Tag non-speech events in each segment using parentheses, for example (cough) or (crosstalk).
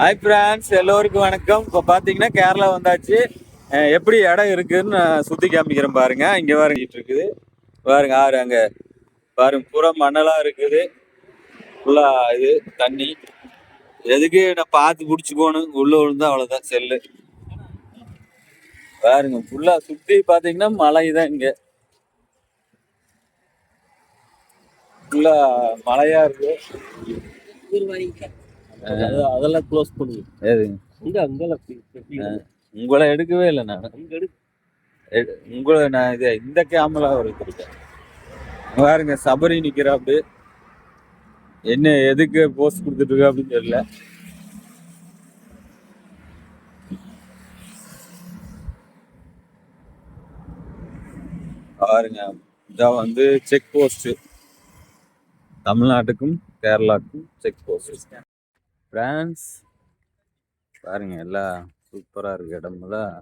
Hi friends எல்லோருக்கும் வணக்கம். இப்போ பார்த்தீங்கன்னா கேரளா வந்தாச்சு. எப்படி இடம் இருக்குதுன்னு நான் சுற்றி காமிக்கிறேன் பாருங்க. இங்கே பாருங்கிட்டு இருக்குது. பாருங்க ஆறு அங்கே. பாருங்க பூரா மண்ணெல்லாம் இருக்குது. ஃபுல்லாக இது தண்ணி. எதுக்கு நான் பார்த்து பிடிச்சிக்கோணும் உள்ள விழுந்தா அவ்வளோதான் செல்லு. பாருங்க ஃபுல்லாக சுற்றி பார்த்தீங்கன்னா மலை தான் இங்கே. ஃபுல்லாக மழையாக இருக்குது அதெல்லாம் க்ளோஸ் பண்ணுங்க எது? இங்க அங்கெல்லாம் உங்களை எடுக்கவே இல்லை நான். உங்களை நான் இது இந்த கேமரா எடுத்துருக்கேன். பாருங்க சபரி நிக்கிறா அப்படி. என்ன எதுக்கு போஸ்ட் கொடுத்துட்டு இருக்கா அப்படின்னு தெரியல. பாருங்க இதான் வந்து செக் போஸ்ட் தமிழ்நாட்டுக்கும் கேரளாவுக்கும் செக் போஸ்ட் பிரான்ஸ் பாருங்க எல்லாம் சூப்பரா இருக்கு இடமெல்லாம்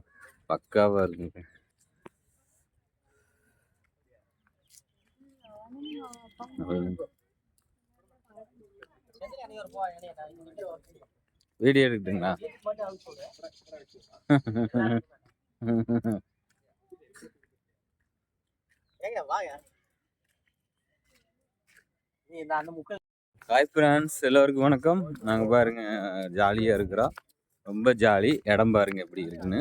பக்காவா இருக்குங்க வீடியோ எடுக்குதுங்களா ஹாய் ஃப்ரெண்ட்ஸ் எல்லோருக்கும் வணக்கம். நாங்கள் பாருங்க ஜாலியாக இருக்கிறோம் ரொம்ப ஜாலி. இடம் பாருங்க எப்படி இருக்குன்னு.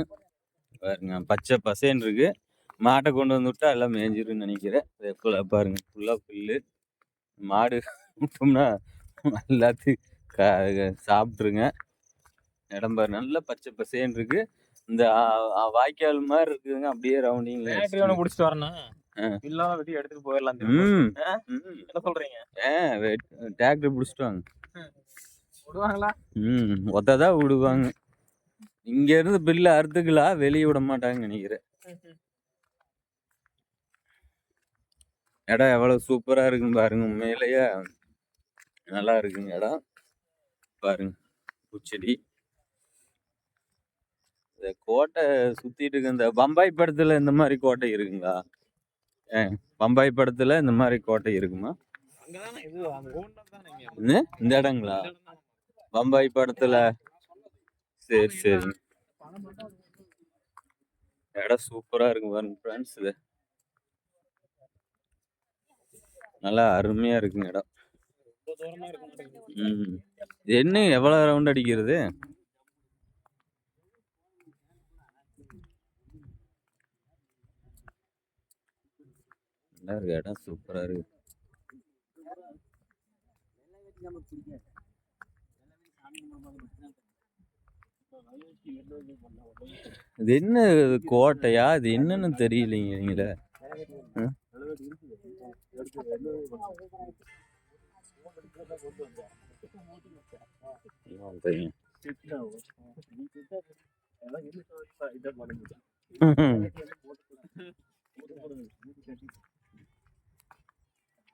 பாருங்க பச்சை பசேன்னு இருக்கு. மாட்டை கொண்டு வந்து விட்டா எல்லாம் மேய்ஞ்சிருன்னு நினைக்கிறேன். அதே போல் பாருங்க ஃபுல்லாக புல்லு. மாடு விட்டோம்னா எல்லாத்தையும் க- சாப்பிட்ருங்க இடம் பாரு நல்லா பச்சை பசேன்னு இருக்கு. இந்த வாய்க்கால் மாதிரி இருக்குதுங்க. அப்படியே பேட்டரி ஒன்று ரவுண்டிங் புடிச்சிட்டு வரணும். இல்லாம வெட்டி எடுத்துட்டு போயிடலாம் என்ன சொல்றீங்க? டிராக்டர் பிடிச்சிட்டு வாங்க விடுவாங்களா? ம் ஒத்ததான் விடுவாங்க. இங்க இருந்து பில்ல அறுத்துக்கலாம் வெளியே விட மாட்டாங்கன்னு நினைக்கிறேன். இடம் எவ்வளவு சூப்பரா இருக்குன்னு பாருங்க உண்மையிலேயே. நல்லா இருக்குங்க இடம் பாருங்க பூச்செடி. இந்த கோட்டை சுத்திட்டு இருக்கு இந்த பம்பாய் படத்துல இந்த மாதிரி கோட்டை இருக்குங்களா? பம்பாய் படத்துல இந்த மாதிரி கோட்டை இருக்குமா? இந்த இடங்களா. பம்பாய் படத்துல. சரி சரி. இடம் சூப்பரா இருக்கு பாருங்க ஃப்ரெண்ட்ஸ் இது. நல்லா அருமையா இருக்குங்க இடம். என்ன எவ்வளவு ரவுண்ட் அடிக்கிறது? நல்லா இருக்கு இடம் சூப்பரா இருக்கு. இது என்ன கோட்டையா? இது என்னன்னு தெரியலைங்க நீங்களே. (laughs) (laughs)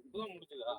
இப்பதான் முடிஞ்சுதா?